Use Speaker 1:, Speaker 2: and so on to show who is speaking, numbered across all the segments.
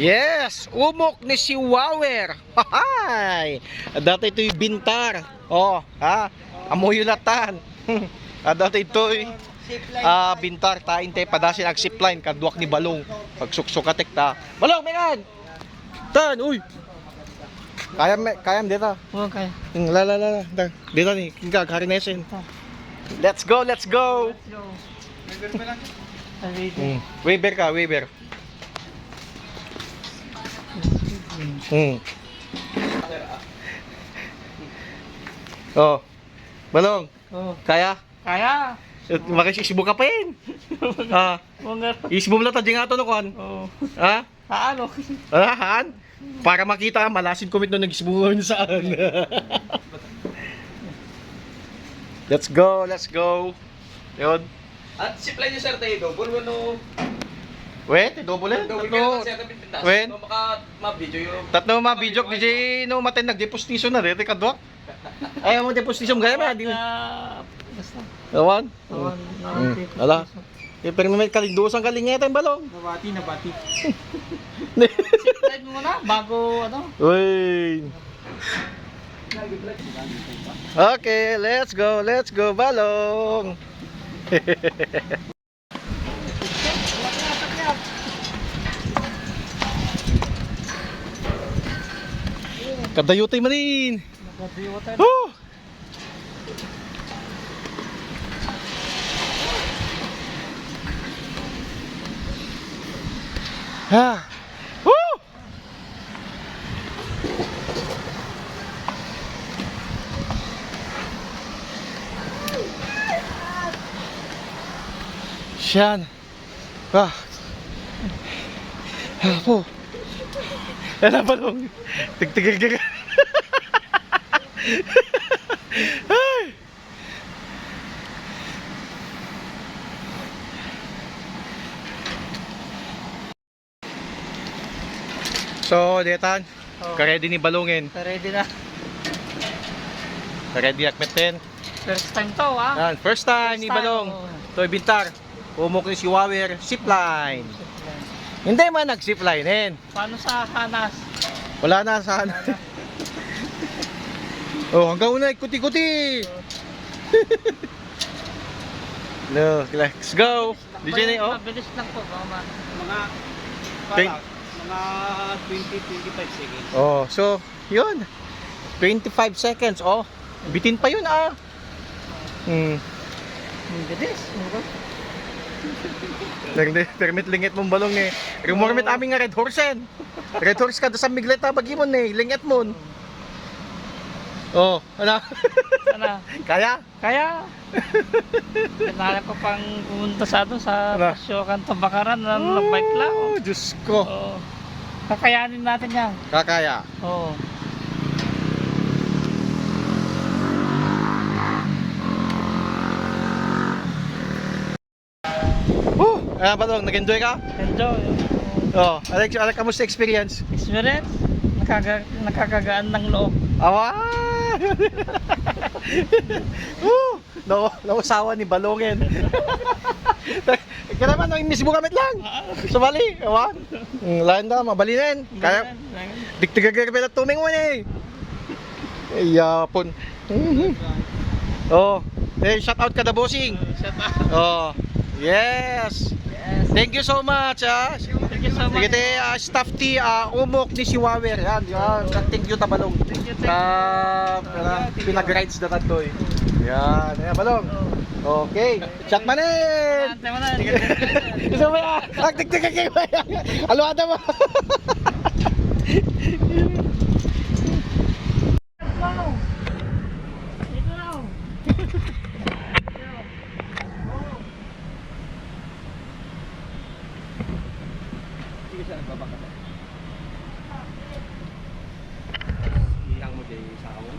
Speaker 1: Yes, umok ni si Wawer. Hahay. Dati ito yung bintar. Oh, ha? Amoy yulatan. Ah, dati ito ah bintar tain te padasin ag zipline kadwak ni balong pagsuksukatek ta. Balong mekan. Tan, uy. Kaya me, kaya dito.
Speaker 2: Oo, kaya.
Speaker 1: Hmm, La la la la. Dito ni kingka karinesin. Let's go, let's go.
Speaker 2: Let's go.
Speaker 1: Hmm. Weber ka, Weber. Hmm. Oh. Balong,
Speaker 2: Oh,
Speaker 1: kaya?
Speaker 2: kaya.
Speaker 1: Makisisbo ka pa yun. ah, isbo mo lang ta nga to no kon.
Speaker 2: Oo.
Speaker 1: Ha?
Speaker 2: Paano?
Speaker 1: Ah, han? Para makita malasin commit no nagisbo mo saan. let's go, let's go. Yun.
Speaker 3: At supply niyo sir tayo double no
Speaker 1: Wait, double eh.
Speaker 3: double
Speaker 1: Tatlo.
Speaker 3: ka sir tapos pintas.
Speaker 1: When?
Speaker 3: No maka ma-video yung
Speaker 1: Tatlo mga video DJ no matin nagdepostisyon na rin kadwak. Ayaw mo depostisyon gaya ba? Di
Speaker 2: Ah, basta.
Speaker 1: Awan.
Speaker 2: Awan,
Speaker 1: Mm. Ala. Eh, pero may kalindusan kalingetan balong.
Speaker 2: Nabati, nabati. Slide mo na bago ano.
Speaker 1: Uy. Okay, let's go, let's go, balong. Kadayutay man din.
Speaker 2: Nagadiwatan.
Speaker 1: Oh! Ah! Woo! Siyan. Ah. Ah po. Ano ba nung? Tigtigil Ay! So, Detan,
Speaker 2: Oh.
Speaker 1: karedy ni Balungin.
Speaker 2: Ready na.
Speaker 1: Karedy akmetin.
Speaker 2: First time to ah.
Speaker 1: Yan, first time
Speaker 2: First
Speaker 1: ni
Speaker 2: time,
Speaker 1: Balong.
Speaker 2: oh.
Speaker 1: Toy Bintar. Umok ni si Wawer, zipline. Hindi man nag-ziplinen.
Speaker 2: Paano sa Hanas?
Speaker 1: Wala na sana. Oh, hanggang una, kuti-kuti. no, let's go. DJ na oh.
Speaker 2: Mabilis lang po. Mama.
Speaker 3: mga
Speaker 1: Thank-
Speaker 3: mga 20 25 seconds.
Speaker 1: Oh, so, yun. 25 seconds. Oh, bitin pa yun ah. Hmm.
Speaker 2: Mabilis.
Speaker 1: Nag- Permit lingit mong balong eh. Rumormit aming nga red horsen. Red horse ka sa migleta bagimon eh. Lingit mon. Oh, ano?
Speaker 2: Sana.
Speaker 1: Kaya?
Speaker 2: Kaya. Kailangan ko pang pumunta sa ano sa
Speaker 1: Ano?
Speaker 2: Pasyokan Tabakaran ng bike lang.
Speaker 1: Oh, Diyos ko.
Speaker 2: Oo. Kakayanin natin yan.
Speaker 1: Kakaya.
Speaker 2: Oo.
Speaker 1: Oh, ah, balong, nag-enjoy ka?
Speaker 2: Enjoy.
Speaker 1: Oh, Alex, Alex, kamusta experience?
Speaker 2: Experience. Nakaga nakakagaan ng loob.
Speaker 1: Awa! Oh, no, nausawa ni Balongin. Kaya naman, nang mismo kamit lang. Sumali, awa. Mm, Lain na, mabalinin. Kaya, diktigagagabit at tuming mo eh. Yapon. Mhm. Oh, eh, shout out ka na bossing.
Speaker 2: Shut up.
Speaker 1: Oh, yes.
Speaker 2: Yes.
Speaker 1: Thank you so much, ah.
Speaker 2: So much.
Speaker 1: Te, ah, staff T, ah, umok ni si Wawer. Yan, yan. Thank you, tabalong.
Speaker 2: Thank you, thank you.
Speaker 1: Uh, pinag-rides na tato eh. Yan, ayan, balong. Okay, chat manin! Gusto mo yan? Ang kayo ba yan? Aluada mo!
Speaker 2: Ito na.
Speaker 3: Sige sir, babaka. Ilang mo day sa kawon.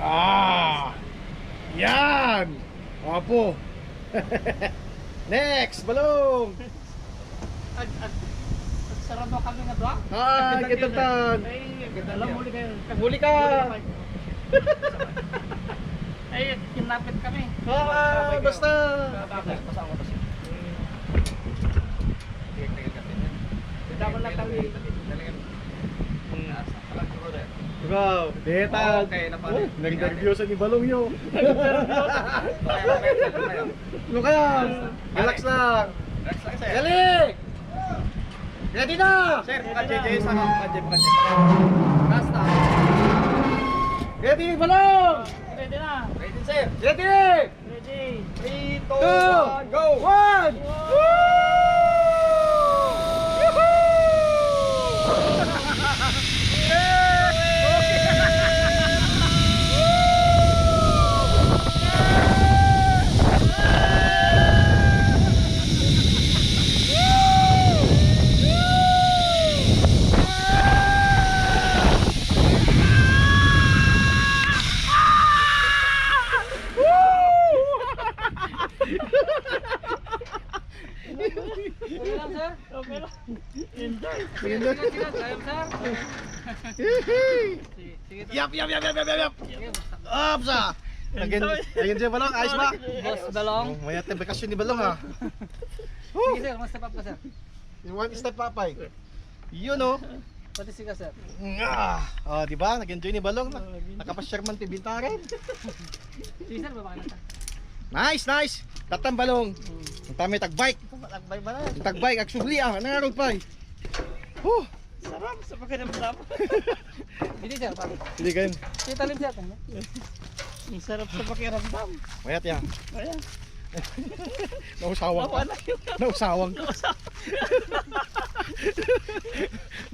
Speaker 1: Ah! Yan! Apo! Next, balong!
Speaker 2: Ag ag sarado kami nga doa.
Speaker 1: Ah, kitatan!
Speaker 2: Ay, alam mo kayo.
Speaker 1: Huli ka!
Speaker 2: Ay, kinapit kami.
Speaker 1: Ah, basta!
Speaker 3: Pasama ko to sir. Tigil-tigil kasi. Dapat
Speaker 2: na kami.
Speaker 1: Wow, beta.
Speaker 3: Okay, napare.
Speaker 1: Oh, nag-review sa ni Balong yo. Lucas, relax lang.
Speaker 3: Relax lang, sir.
Speaker 1: Galing! Ready na!
Speaker 3: Sir, ka-JJ sa mga ka-JJ ka Basta.
Speaker 1: Ready, Balong!
Speaker 2: Ready na.
Speaker 3: Ready, sir.
Speaker 1: Ready!
Speaker 2: Ready.
Speaker 3: 3, 2, 1, go!
Speaker 2: 1! Sige, sige.
Speaker 1: Yap, yap, yap, yap, yap, yap! Up sa! Again, again siya Balong, ayos ba?
Speaker 2: Boss Balong.
Speaker 1: Oh, may ating bakasyon ni Balong ha.
Speaker 2: Sige, sir. Mas step up ka, sir.
Speaker 1: One step papay. Yun oh.
Speaker 2: Pati siga, sir.
Speaker 1: Ah, oh, di ba? Nag-enjoy ni Balong. Nakapa-share man ti bintarin.
Speaker 2: Sige, sir. Baba ka na.
Speaker 1: Nice, nice. Tatang Balong. Ang tami tag-bike.
Speaker 2: Tagbay ba na?
Speaker 1: Tag-bike, agsubli ah. Nangarog pa eh. Huh.
Speaker 2: Sarap sa pakiramdam. Hindi, sir. Pati.
Speaker 1: Hindi kayo.
Speaker 2: Sige, talim, sir. Ang sarap sa pakiramdam.
Speaker 1: Mayat yan.
Speaker 2: Ayan.
Speaker 1: Nausawang ka. Nausawang ka.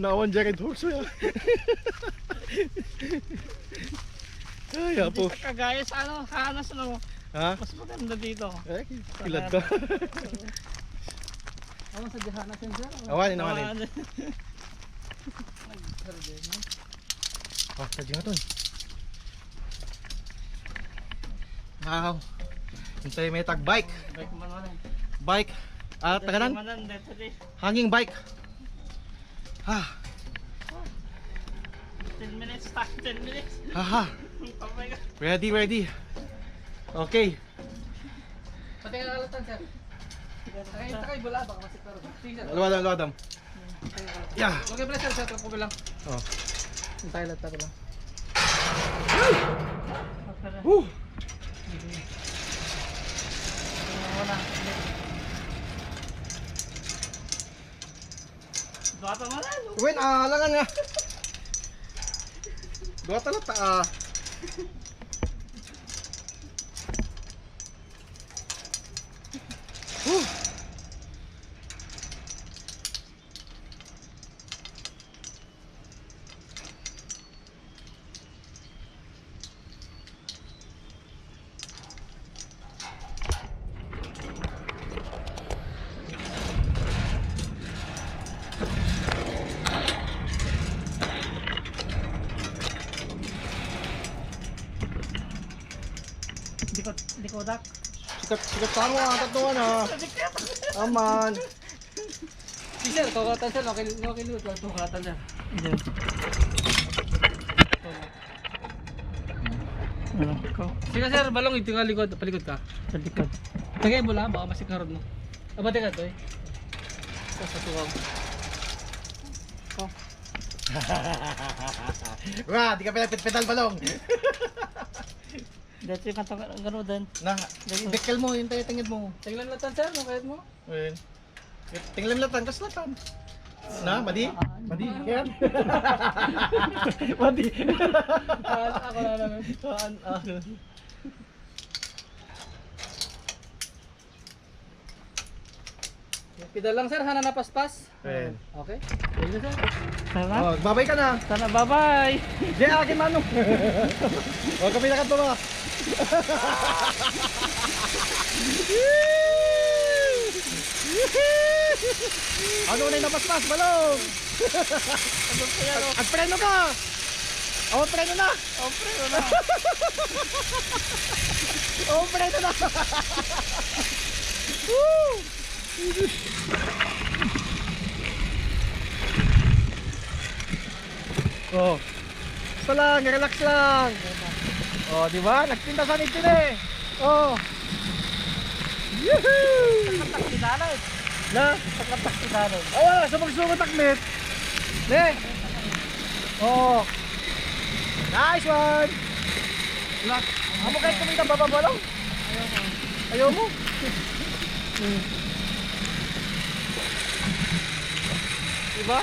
Speaker 1: Nawan Jared Horso yan. Ay, apo.
Speaker 2: Kagaya sa ano, hanas ano.
Speaker 1: Ha?
Speaker 2: Mas maganda dito.
Speaker 1: Eh, kilad ka.
Speaker 2: Ano sa Johanna Center?
Speaker 1: Awanin, awanin. Oh, sadya nga to. Wow. Hintay may tag-bike.
Speaker 2: Bike man man.
Speaker 1: Bike. Ah, taganan? Hanging bike. Ha.
Speaker 2: 10 minutes, tak 10 minutes.
Speaker 1: Ha ha.
Speaker 2: Oh my god.
Speaker 1: Ready, ready. Okay.
Speaker 2: Pati ka lalatan sir. Takay, takay bula baka masikaro. Sige sir.
Speaker 1: Luwadam, luwadam. Yeah.
Speaker 2: Okay sir, sir, ko lang.
Speaker 1: Oh.
Speaker 2: Hintay lang tayo lang.
Speaker 1: Woo.
Speaker 2: Wala. Bata mo na.
Speaker 1: Win, ah, alangan nga. Dua talata ah.
Speaker 2: Dikodak.
Speaker 1: Sikat, sikat pa mo ah, tatuan ah. Aman.
Speaker 2: Sir, tukatan sir, okay, okay lut, tukatan sir. Ano ko? Sige sir, balong ito nga likod, palikod ka. Sa likod. Tagay mo lang, baka masikaron mo. Aba, teka to eh. Sa sa tuwag. Oh.
Speaker 1: Wah, di ka pinapit-pedal balong.
Speaker 2: Kanta gano'n din.
Speaker 1: Na, dekal mo, yung tayo tingid mo.
Speaker 2: Tingnan lang tan sir, no kahit mo.
Speaker 1: Win. Tingnan latan, kas latan. Na, madi? Madi, yan. madi.
Speaker 2: Ah, ako na naman.
Speaker 1: Saan, ah.
Speaker 2: Pidal lang sir, hana na paspas.
Speaker 1: Win.
Speaker 2: Okay. Sige sir. Sana.
Speaker 1: Oh, babay ka na.
Speaker 2: Sana bye-bye.
Speaker 1: Di akin manong. Huwag ka pinakato ba? Ano na yung napaspas, balong? Ang preno ka! Oh, preno na!
Speaker 2: Oh, preno na.
Speaker 1: Oh, preno na! oh. Basta lang, relax lang. Oh, di ba? Nagtinda sa nito eh. Oh. Yoo-hoo!
Speaker 2: Kinala eh.
Speaker 1: Na, pagkapas ko sa ano.
Speaker 3: Oh, wala. Sa magsumat taklit.
Speaker 1: Ne! Oh! Nice one!
Speaker 2: Lock.
Speaker 1: Amo kahit kumita bababalong? Ayaw mo? Diba?